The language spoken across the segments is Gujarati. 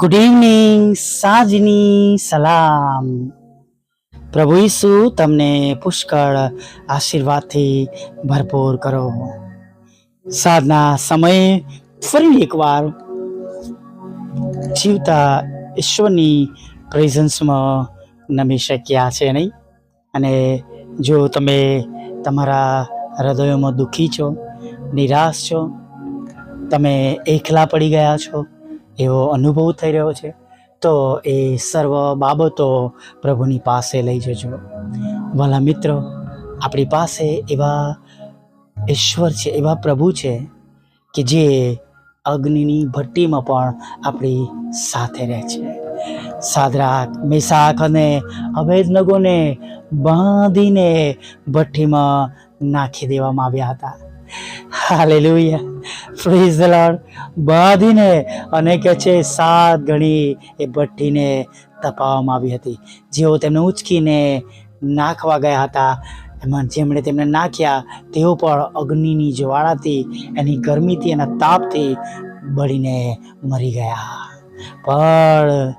ગુડ ઇવનિંગ સાંજની સલામ પ્રભુ ઈસુ, તમને પુષ્કળ આશીર્વાદથી ભરપૂર કરો. સાંજના સમયે ફરી એકવાર જીવતા ઈશ્વરની પ્રેઝન્સમાં નમી શક્યા છે નહીં? અને જો તમે તમારા હૃદયોમાં દુઃખી છો, નિરાશ છો, તમે એકલા પડી ગયા છો એવો અનુભવ થઈ રહ્યો છે, તો એ સર્વ બાબતો પ્રભુની પાસે લઈ જજો. વાલા મિત્રો, આપણી પાસે એવા ઈશ્વર છે, એવા પ્રભુ છે કે જે અગ્નિની ભઠ્ઠીમાં પણ આપણી સાથે રહે છે. સાદરાક મેસાક અને અભેદનગોને બાંધીને ભઠ્ઠીમાં નાખી દેવામાં આવ્યા હતા. હાલેલુયા. પ્રેઝ ધ લોર્ડ બાંધીને અને કે છે, સાત ગણી એ ભઠ્ઠીને તપાવવામાં આવી હતી. જેઓ તેમને ઉંચકીને નાખવા ગયા હતા, એમાં જેમણે તેમને નાખ્યા, તેઓ પણ અગ્નિની જ્વાળાથી એની ગરમીથી એના તાપથી બળીને મરી ગયા. પણ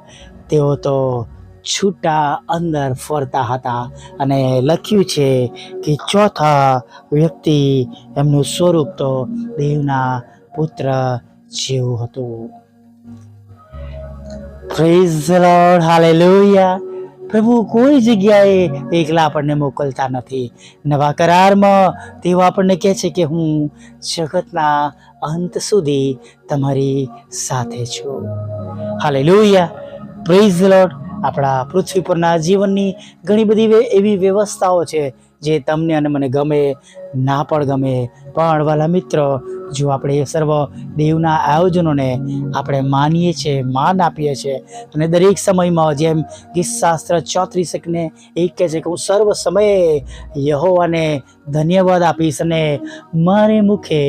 તેઓ તો છૂટા અંદર ફરતા હતા અને લખ્યું છે કે ચોથા વ્યક્તિ એમનું સ્વરૂપ તો દેવના પુત્ર જેવું હતું. પ્રેઝ લોર્ડ હાલેલુયા પ્રભુ કોઈ જગ્યાએ એકલા આપણને મોકલતા નથી. નવા કરારમાં તેઓ આપણને કહે છે કે હું જગતના અંત સુધી તમારી સાથે છું. હાલે લોહિયા પ્રેઝ લોર્ડ આપણા પૃથ્વી પરના જીવનની ઘણી બધી એવી વ્યવસ્થાઓ છે. જે તમને અને મને ગમે, ના પણ ગમે. પણ વાલા મિત્રો, જો આપણે એ સર્વ દેવના આયોજનોને આપણે માનીએ છીએ, માન આપીએ છીએ, અને દરેક સમયમાં જેમ ગીતશાસ્ત્ર ચોત્રીસ એકને એક કહે છે કે, હું સર્વ સમયે યહોવાને ધન્યવાદ આપીશ અને મારે મુખે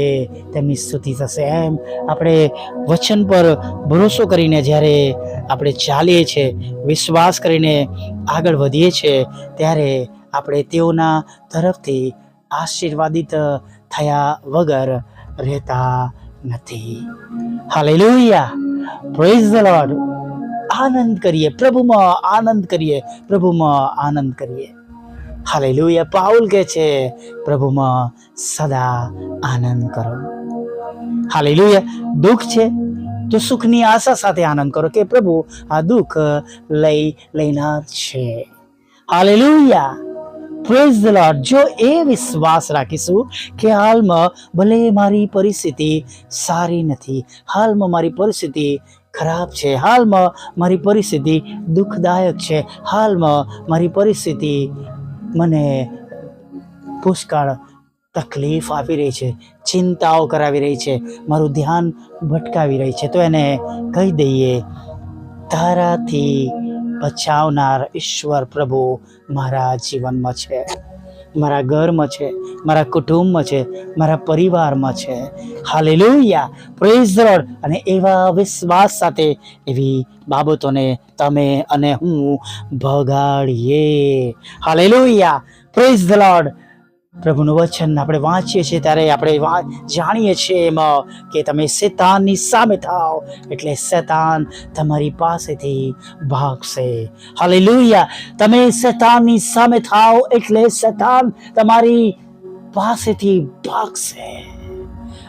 તેમની સ્તુતિ થશે. એમ આપણે વચન પર ભરોસો કરીને જ્યારે આપણે ચાલીએ છીએ, વિશ્વાસ કરીને આગળ વધીએ છીએ, ત્યારે આપણે તેઓના તરફથી આશીર્વાદિત થયા વગર રહેતા નથી. હાલેલુયા. પ્રેઝ ધ આનંદ કરીએ, પ્રભુમાં આનંદ કરીએ, પ્રભુમાં આનંદ કરીએ. હાલેલુયા. પાઉલ કે છે, પ્રભુમાં સદા આનંદ કરો. હાલે લોહિયા દુઃખ છે? તો સુખની આશા સાથે આનંદ કરો કે પ્રભુ આ દુઃખ લઈ લેનાર છે. હાલેલુયા. પ્રેઝ ધ લોર્ડ જો એ વિશ્વાસ રાખીશું કે હાલમાં ભલે મારી પરિસ્થિતિ સારી નથી, હાલમાં મારી પરિસ્થિતિ ખરાબ છે, હાલમાં મારી પરિસ્થિતિ દુઃખદાયક છે, હાલમાં મારી પરિસ્થિતિ મને પુષ્કળ તકલીફ આપી રહી છે, ચિંતાઓ કરાવી રહી છે, મારું ધ્યાન ભટકાવી રહી છે, તો એને કહી દઈએ, તારાથી બચાવનાર ઈશ્વર પ્રભુ મારા જીવનમાં છે. મારા ઘરમાં છે, મારા કુટુંબમાં છે, મારા પરિવારમાં છે. હાલેલુયા! પ્રેઝ લોર્ડ અને એવા વિશ્વાસ સાથે એવી બાબતોને તમે અને હું ભગાડીએ. હાલેલુયા! પ્રેઝ ધ લોર્ડ પ્રભુનું વચન આપણે વાંચીએ છીએ ત્યારે આપણે જાણીએ છીએ એમાં કે તમે શેતાનની સામે થાઓ એટલે શેતાન તમારી પાસેથી ભાગશે. હાલેલુયા તમે શેતાનની સામે થાઓ એટલે શેતાન તમારી પાસેથી ભાગશે.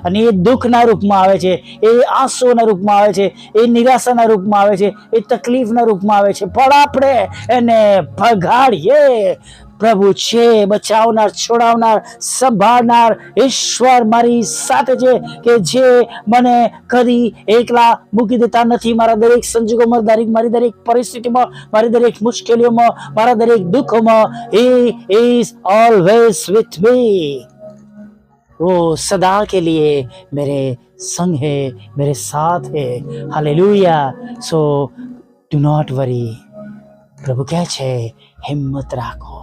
અને એ દુઃખના રૂપમાં આવે છે, એ આંસુઓના રૂપમાં આવે છે, એ નિરાશાના રૂપમાં આવે છે, એ તકલીફના રૂપમાં આવે છે. પણ આપણે એને ભગાડીએ. પ્રભુ છે બચાવનાર છોડાવનાર સંભાળનાર ઈશ્વર મારી સાથે છે કે જે મને કદી એકલા મૂકી દેતા નથી મારા દરેક સંજોગોમાં દરેક મારી દરેક પરિસ્થિતિમાં મારી દરેક મુશ્કેલીઓમાં મારા દરેક દુઃખોમાં he is always with me वो सदा के लिए मेरे संग है मेरे साथ है hallelujah so do not worry પ્રભુ કહે છે હિંમત રાખો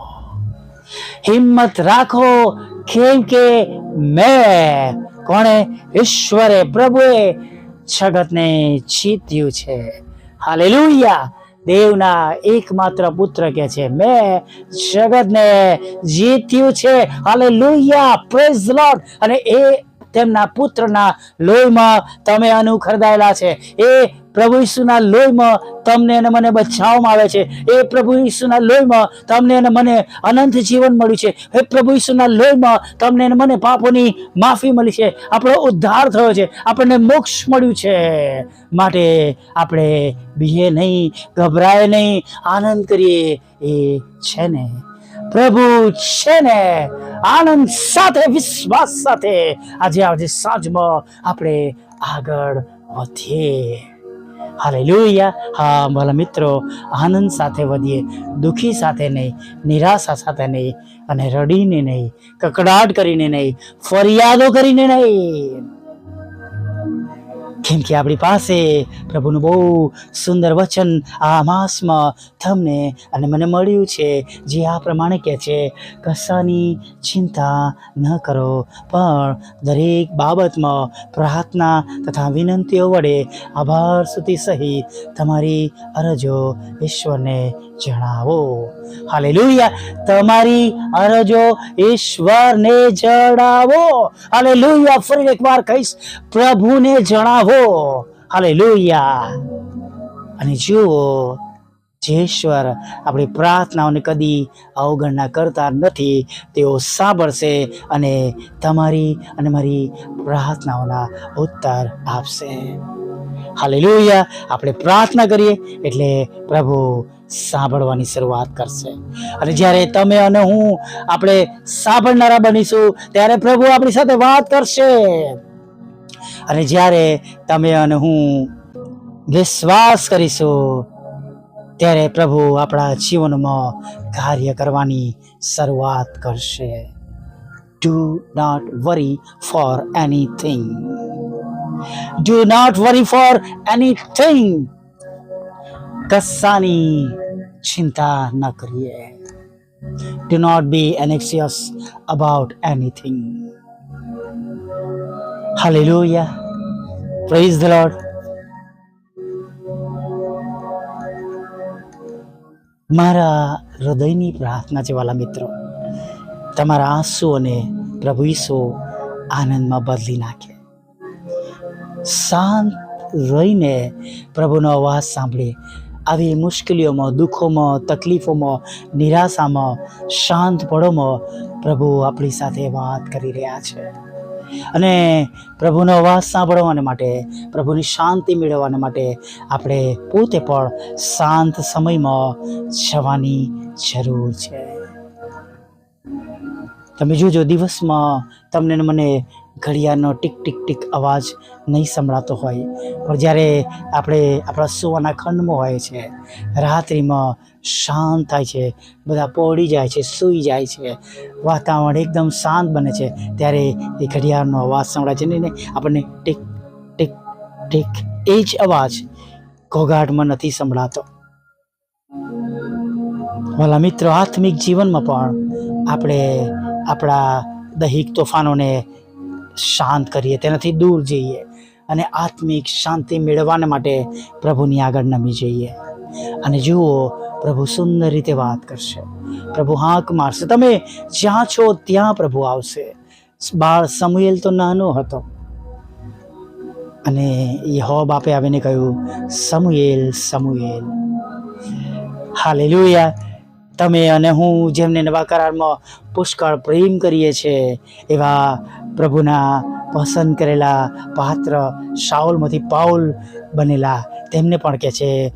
હિંમત રાખો, કેમ કે મેં, કોણે ઈશ્વરે પ્રભુએ જગતને જીત્યું છે. હાલેલુયા. દેવના એકમાત્ર પુત્ર કે છે, મેં જગતને જીત્યું છે. હાલેલુયા. પ્રેઝ લોર્ડ અને એ તેમના પુત્રના લોહીમાં તમે અનુખરદાયેલા છે. એ પ્રભુ ઈસુના લોહીમાં તમને અને મને બચાવવામાં આવે છે. એ પ્રભુ ઈસુના લોહીમાં તમને અને મને અનંત જીવન મળ્યું છે. એ પ્રભુ ઈસુના લોહીમાં તમને અને મને પાપોની માફી મળી છે. આપણો ઉદ્ધાર થયો છે. આપણને મોક્ષ મળ્યું છે. માટે આપણે બીએ નહીં, ગભરાય નહીં, આનંદ કરીએ. એ છે ને પ્રભુ છે ને, આનંદ સાથે, વિશ્વાસ સાથે આજે આજે સાંજમાં આપણે આગળ વધીએ. હાલે લોહિયા હા, ભલા મિત્રો, આનંદ સાથે વધીએ, દુઃખી સાથે નહીં, નિરાશા સાથે નહીં, અને રડીને નહીં, કકડાટ કરીને નહીં, ફરિયાદો કરીને નહીં. કેમ કે આપણી પાસે પ્રભુનું બહુ સુંદર વચન આ માસમાં તમને અને મને મળ્યું છે, જે આ પ્રમાણે કહે છે, કશાની ચિંતા ન કરો, પણ દરેક બાબતમાં પ્રાર્થના તથા વિનંતીઓ વડે આભાર સુધી સહિત તમારી અરજો ઈશ્વરને જણાવો. હાલેલુયા! તમારી અરજો ઈશ્વરને જણાવો. હાલેલુયા! ફરી એકવાર કહીશ, પ્રભુને જણાવો. હાલેલુયા. અને જુઓ, જેશ્વર આપણી પ્રાર્થનાઓને કદી અવગણના કરતા નથી, તેઓ સાંભળશે અને તમારી અને મારી પ્રાર્થનાઓના ઉત્તર આપશે. હાલેલુયા, આપણે પ્રાર્થના કરીએ એટલે પ્રભુ સાંભળવાની શરૂઆત કરશે. અને જ્યારે તમે અને હું આપણે સાંભળનારા બનીશું, ત્યારે પ્રભુ આપણી સાથે વાત કરશે. અને જ્યારે તમે અને હું વિશ્વાસ કરીશું, ત્યારે પ્રભુ આપણા જીવનમાં કાર્ય કરવાની શરૂઆત કરશે. Do not worry for anything do not worry for anything કશાની ચિંતા ન કરીએ. Do not be anxious about anything Hallelujah. Praise the lord મારા હૃદયની પ્રાર્થના છે વાલા મિત્રો, તમારા આંસુઓને પ્રભુ ઈસુ આનંદમાં બદલી નાખે. શાંત રહીને પ્રભુનો અવાજ સાંભળે. આવી મુશ્કેલીઓમાં, દુઃખોમાં, તકલીફોમાં, નિરાશામાં, શાંત પળોમાં પ્રભુ આપણી સાથે વાત કરી રહ્યા છે. અને પ્રભુનો અવાજ સાંભળવાને માટે, પ્રભુની શાંતિ મેળવવાને માટે આપણે પોતે પણ શાંત સમયમાં જવાની જરૂર છે. તમે જોજો, દિવસમાં તમને મને ઘડિયાળનો ટીક ટીક ટીક અવાજ નહીં સંભળાતો હોય. પણ જ્યારે આપણે આપણા સુવાના ખંડમાં હોય છે, રાત્રિમાં શાંત થાય છે, બધા પોડી જાય છે, સૂઈ જાય છે, વાતાવરણ એકદમ શાંત બને છે, ત્યારે એ ઘડિયાળનો અવાજ સંભળાય છે. ને આપણને ટીક ટીક ટીક એ જ અવાજ ઘોઘાટમાં નથી સંભળાતો. વાલા મિત્રો, આત્મિક જીવનમાં પણ આપણે આપણા દૈહિક તોફાનોને શાંત કરીએ, તેનાથી દૂર જઈએ અને આત્મિક શાંતિ મેળવવાને માટે પ્રભુની આગળ નમી જઈએ. અને જુઓ, પ્રભુ સુંદર રીતે વાત કરશે. પ્રભુ હાંક મારશે. તમે જ્યાં છો ત્યાં પ્રભુ આવશે. બાળ સમુએલ તો નાનો હતો. અને યહો બાપે આવીને કહ્યું, સમુએલ સમુએલ. હાલેલુયા. તમે અને હું જેમને નવા કરારમાં પુષ્કળ પ્રેમ કરીએ છીએ, એવા પ્રભુના પસંદ કરેલા પાત્ર શાઉલમાંથી પાઉલ બનેલા તેમને પણ કહે છે,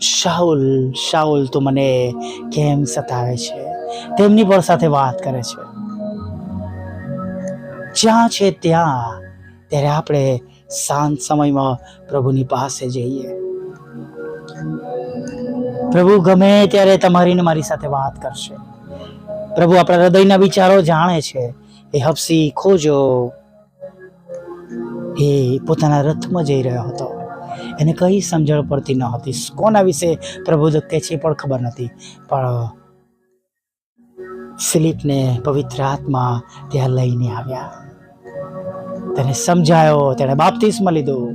શાઉલ શાઉલ તું મને કેમ સતાવે છે? તેમની પણ સાથે વાત કરે છે. જ્યાં છે ત્યાં, ત્યારે આપણે શાંત સમયમાં પ્રભુની પાસે જઈએ. પ્રભુ ગમે ત્યારે તમારી ને મારી સાથે વાત કરશે. પ્રભુ આપણા હૃદયના વિચારો જાણે છે. એ હફસી, ખોજો. એ પોતાના રથમાં જઈ રહ્યો હતો. એને કઈ સમજણ પડતી ન હતી. કોના વિશે પ્રભુ કે છે પણ ખબર નથી. પણ ફિલિપને પવિત્ર આત્મા ત્યાં લઈને આવ્યા. તેને સમજાયો. તેણે બાપ્તિસ્મ લીધું.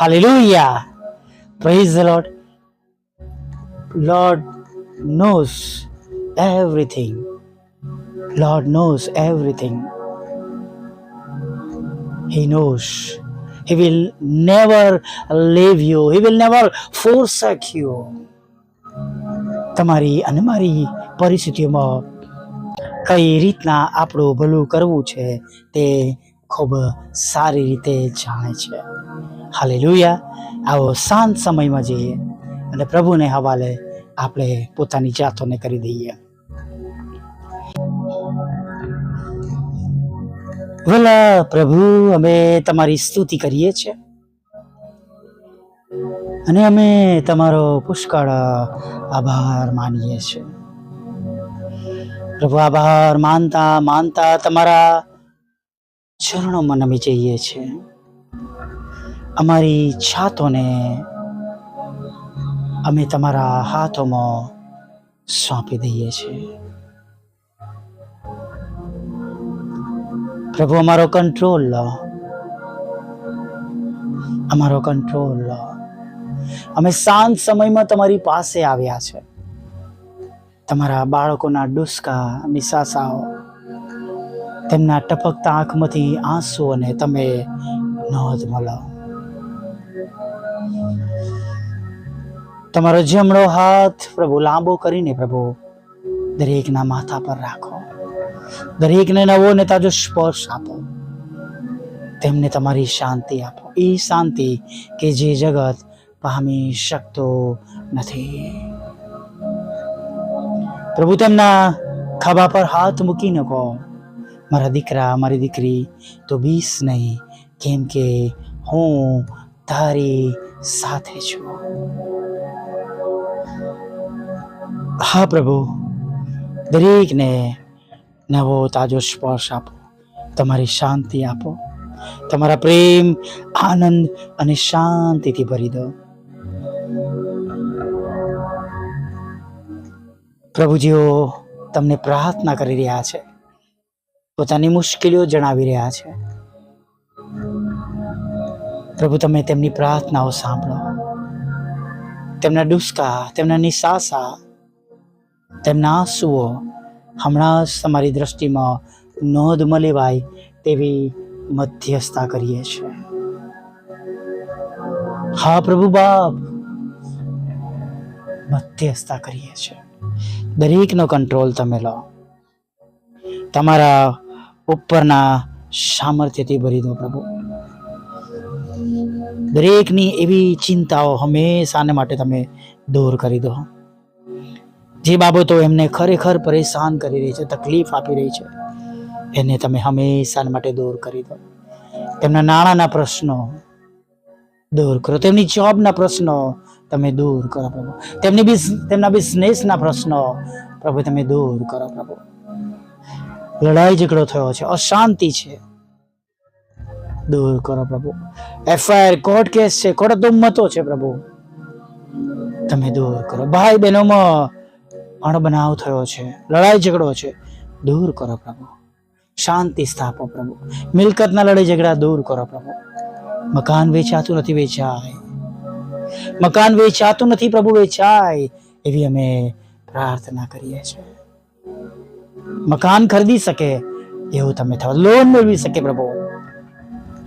Hallelujah. Praise the lord lord knows everything lord knows everything He knows. He will never leave you. He will never forsake you. તમારી અને મારી પરિસ્થિતિઓમાં કઈ રીતના આપણું ભલું કરવું છે તે ખૂબ સારી રીતે જાણે છે હાલેલુયા આવો શાંત સમયમાં જઈએ અને પ્રભુને હવાલે આપણે પોતાની જાતોને કરી દઈએ. ભલા પ્રભુ, અમે તમારી સ્તુતિ કરીએ છીએ. અને અમે તમારો પુષ્કળ આભાર માનીએ છીએ. પ્રભુ, આભાર માનતા માનતા તમારા ચરણોમાં નમી જઈએ છીએ. અમારી છાતોને અમે તમારા હાથોમાં સોંપી દઈએ છીએ. પ્રભુ, અમારો કંટ્રોલ લો. અમારો કંટ્રોલ લો. અમે શાંત સમયમાં તમારી પાસે આવ્યા છે. તમારા બાળકોના ડુસકા નિસાસાઓ તેમના ટપકતા આંખમાંથી આંસુઓને તમે નોંધ મળો તમારો જમણો હાથ પ્રભુ લાંબો કરીને પ્રભુ દરેકના માથા પર રાખો. દરેકને નવો ને તાજો સ્પર્શ આપો. તેમને તમારી શાંતિ આપો. એ શાંતિ કે જે જગત પામી શકતો નથી. પ્રભુ તેમના ખભા પર હાથ મૂકી નકો મારા દીકરા, મારી દીકરી, તો બીસ નહીં. કેમ કે હું તારી સાથે છું. હા પ્રભુ, દરેકને નવો તાજો સ્પર્શ આપો, તમારી શાંતિ આપો, તમારા પ્રેમ, આનંદ અને શાંતિથી ભરી દો. પ્રભુજીઓ, તમને પ્રાર્થના કરી રહ્યા છે, પોતાની મુશ્કેલીઓ જણાવી રહ્યા છે. પ્રભુ, તમે તેમની પ્રાર્થનાઓ સાંભળો. તેમના ડુસકા તેમના નિસાસા તેમના આંસુઓ હમણાં જ તમારી દ્રષ્ટિમાં નોંધ મલેવાય તેવી મધ્યસ્થતા કરીએ છીએ. હા, પ્રભુ બાપ. મધ્યસ્થતા કરીએ છીએ. દરેકનો કંટ્રોલ તમે લો. તમારા ઉપરના સામર્થ્યથી ભરી દો, પ્રભુ. દરેકની એવી ચિંતાઓ હંમેશાને માટે તમે દૂર કરી દો. જે બાબતો એમને ખરેખર પરેશાન કરી રહી છે, તકલીફ આપી રહી છે, એને તમે હંમેશા માટે દૂર કરી દો. તેમના નાણાંના પ્રશ્નો દૂર કરો. તેમની જોબના પ્રશ્નો તમે દૂર કરો, પ્રભુ. તેમની બિઝ, તેમના બિઝનેસના પ્રશ્નો, પ્રભુ, તમે દૂર કરો, પ્રભુ. લડાઈ ઝઘડો થયો છે, અશાંતિ છે. દૂર કરો, પ્રભુ. એફઆઈઆર કોર્ટ કેસ છે, કોર્ટ મતો છે, પ્રભુ. તમે દૂર કરો. ભાઈ બહેનોમાં અણબનાવ થયો છે, લડાઈ ઝઘડો છે, દૂર કરો પ્રભુ. શાંતિ સ્થાપો પ્રભુ. મિલકતના લડાઈ ઝઘડા દૂર કરો પ્રભુ. મકાન વેચાતું નથી, વેચાય. મકાન વેચાતું નથી, પ્રભુ, વેચાય. એવી અમે પ્રાર્થના કરીએ છીએ. મકાન ખરીદી શકે, એવું તમે થવા લોન મેળવી શકે પ્રભુ.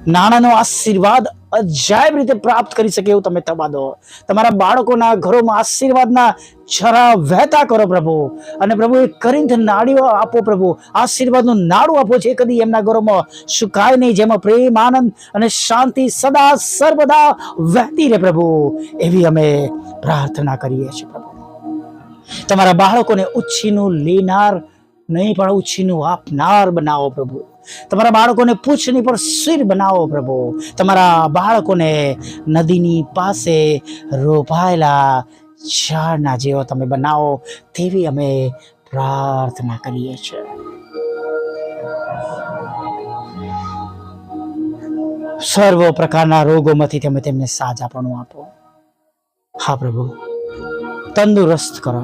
નાણાંનો આશીર્વાદ અજાયબ રીતે પ્રાપ્ત કરી શકે એવું તમે થવા દો. તમારા બાળકોના ઘરોમાં આશીર્વાદના છરા વહેતા કરો પ્રભુ. અને પ્રભુ, એ કરીને નાડીઓ આપો પ્રભુ. આશીર્વાદનું નાડું આપો છે કદી એમના ઘરોમાં સુકાય નહીં, જેમાં પ્રેમ, આનંદ અને શાંતિ સદા સર્વદા વહેતી રહે પ્રભુ. એવી અમે પ્રાર્થના કરીએ છીએ પ્રભુ. તમારા બાળકોને ઉછીનું લેનાર નહીં, પણ ઉછીનું આપનાર બનાવો પ્રભુ. તમારા બાળકોને પૂછની પર શિર બનાવો પ્રભુ. તમારા બાળકોને નદીની પાસે રોપાયેલા ઝાડના જેવો તમે બનાવો તેવી અમે પ્રાર્થના કરીએ છીએ. સર્વ પ્રકારના રોગોમાંથી તમે તેમને સાજાપણું આપો. હા પ્રભુ, તંદુરસ્ત કરો.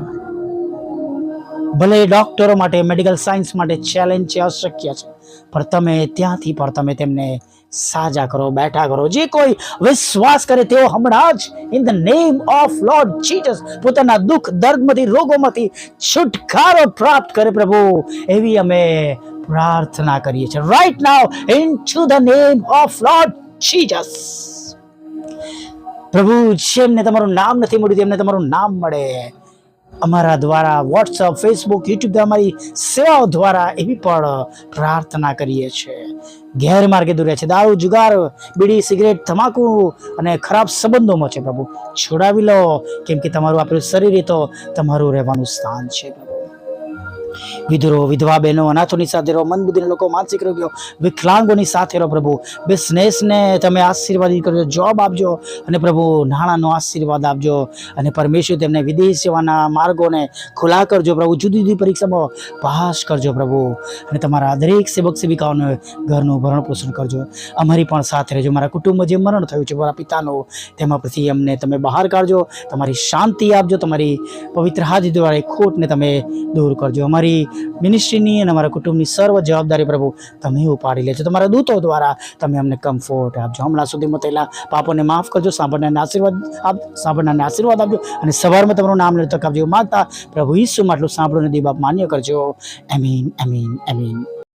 ભલે ડોક્ટરો માટે મેડિકલ સાયન્સ માટે ચેલેન્જ છે, અશક્ય છે, પણ તમે ત્યાંથી પણ તમે તેમને સાજા કરો, બેઠા કરો. જે કોઈ વિશ્વાસ કરે તેઓ હમણાં જ in the name of lord Jesus પોતાના દુઃખ, દર્દમાંથી, રોગોમાંથી છુટકારો પ્રાપ્ત કરે પ્રભુ. એવી અમે પ્રાર્થના કરીએ છીએ. Right now in to the name of lord Jesus પ્રભુ, જેમને તમારું નામ નથી મળ્યું, તેમને તમારું નામ મળે. અમારા દ્વારા વોટ્સઅપ ફેસબુક યુટ્યુબ અમારી સેવાઓ દ્વારા એવી પણ પ્રાર્થના કરીએ છીએ. ગેરમાર્ગે દૂરે છે. દારૂ, જુગાર, બીડી, સિગરેટ, તમાકુ અને ખરાબ સંબંધોમાં છે પ્રભુ. છોડાવી લો. કેમ કે તમારું આપણું શરીર એ તો તમારું રહેવાનું સ્થાન છે પ્રભુ. વિધુરો, વિધવા બહેનો, અનાથોની સાથે રહો મન લોકો, માનસિક રોગીઓ, વિકલાંગોની સાથે રહો પ્રભુ. બિઝનેસને તમે આશીર્વાદિત કરજો જોબ આપજો અને પ્રભુ નાણાંનો આશીર્વાદ આપજો. અને પરમેશ્વર તેમને વિદેશ સેવાના માર્ગોને ખુલ્લા કરજો પ્રભુ. જુદી જુદી પરીક્ષામાં પાસ કરજો પ્રભુ. અને તમારા દરેક સેવક સેવિકાઓને ઘરનું ભરણ પોષણ કરજો. અમારી પણ સાથે રહેજો. મારા કુટુંબમાં જે મરણ થયું છે, મારા પિતાનું, તેમાં પછી અમને તમે બહાર કાઢજો. તમારી શાંતિ આપજો. તમારી પવિત્ર હાથ દ્વારા ખોટને તમે દૂર કરજો. અમારી મિનિસ્ટ્રીની અને અમારા કુટુંબની સર્વ જવાબદારી પ્રભુ તમે ઉપાડી લેજો. તમારા દૂતો દ્વારા તમે અમને કમ્ફર્ટ આપજો. હમણાં સુધીમાં થયેલા પાપોને માફ કરજો, સાંભળનારને આશીર્વાદ આપ, સાંભળનારને આશીર્વાદ આપજો અને સવારમાં તમારું નામ લેતો આપજો માગતા પ્રભુ ઈસુમાં માટલું સાંભળો ને દીબાપ માન્ય કરજો. એમીન એમીન એમીન